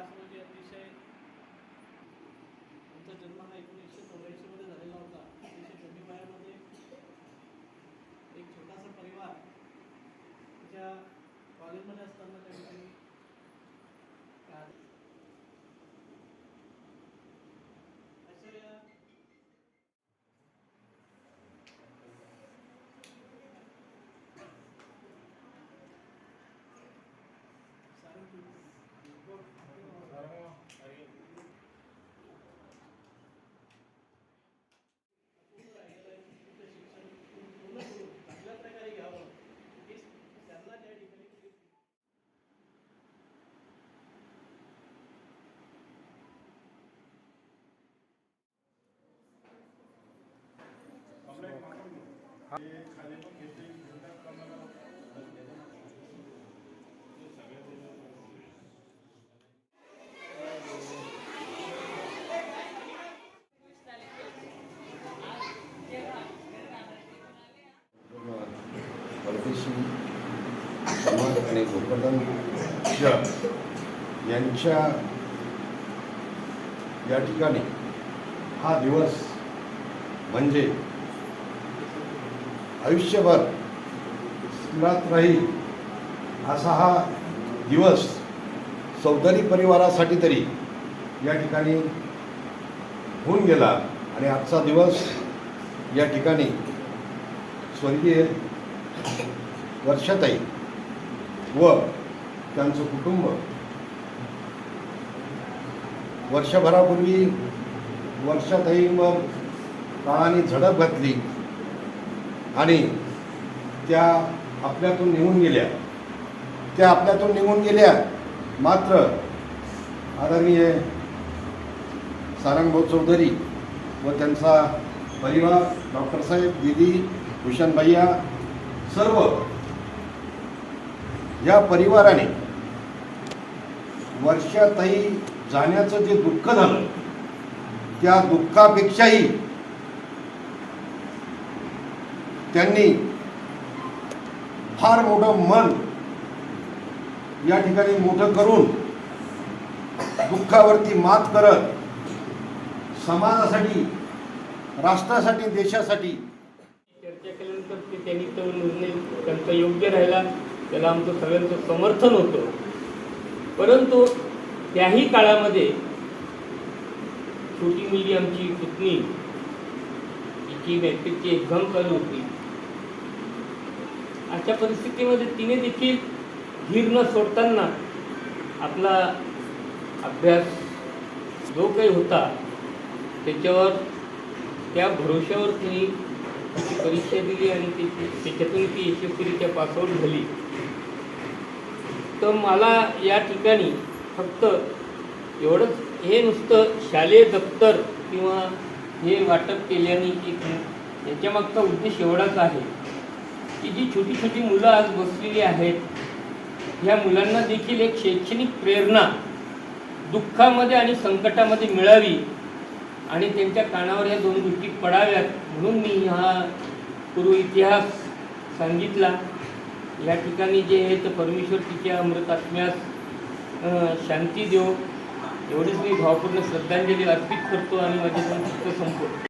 पाच म्हणजे अतिशय त्यांचा जन्म हा एकोणीसशे चौऱ्याऐंशीमध्ये झालेला होता अतिशय कमी वयामध्ये एक छोटासा परिवार त्याच्या कॉलेजमध्ये असताना त्या ठिकाणी Thank you या चांगल्या प्रकारे घ्यावं ही त्यांना त्या ठिकाणी परदेशी समाज आणि गोपदन यांच्या या ठिकाणी हा दिवस म्हणजे आयुष्यभर स्मरात राहील असा हा दिवस चौधरी परिवारासाठी तरी या ठिकाणी होऊन गेला आणि आजचा दिवस या ठिकाणी स्वर्गीय वर्षाताई व त्यांचं कुटुंब वर्षभरापूर्वी वर्षाताई व काळाने झडप घातली. आणि त्या आपल्यातून निघून गेल्या. त्या आपल्यातून निघून गेल्या. मात्र आदरणीय सारंगभाऊ चौधरी व त्यांचा परिवार डॉक्टर साहेब दिदी भूषण भैया सर्व या परिवाराने वर्षाताई जाण्याचं जे दुःख झालं त्या दुःखापेक्षाही त्यांनी फार मोठं मन या ठिकाणी मोठं करून दुःखावरती मात करत समाजासाठी राष्ट्रासाठी देशासाठी चर्चा केल्यानंतर ते त्यांनी तो निर्णय त्यांचा योग्य राहिला. त्याला आमचं सगळ्यांचं समर्थन होतं. परंतु त्याही काळामध्ये छोटी मुलगी आमची पुतणी तिची मॅट्रिकची एक्झाम चालू होती. अशा परिस्थितीमध्ये तिने देखील धीर न सोडताना आपला अभ्यास जो काही होता त्याच्यावर त्या भरोश्यावर तिने परीक्षा दिली आणि ती त्याच्यातून ती यशस्वीरित्या पासआउट झाली. तर मला या ठिकाणी फक्त एवढंच हे नुसतं शालेय दप्तर किंवा हे वाटप केल्याने एक याच्यामागचा उद्देश एवढाच आहे. की जी छोटी छोटी मुलं आज बसलेली आहेत ह्या मुलांना देखील एक शैक्षणिक प्रेरणा दुःखामध्ये आणि संकटामध्ये मिळावी आणि त्यांच्या कानावर या दोन गोष्टी पडाव्यात म्हणून मी हा पूर्व इतिहास सांगितला. या ठिकाणी जे आहे तर परमेश्वर तिच्या अमृतात्म्यास शांती देव. एवढीच मी भावपूर्ण श्रद्धांजली अर्पित करतो आणि माझे संपतो संपवतो.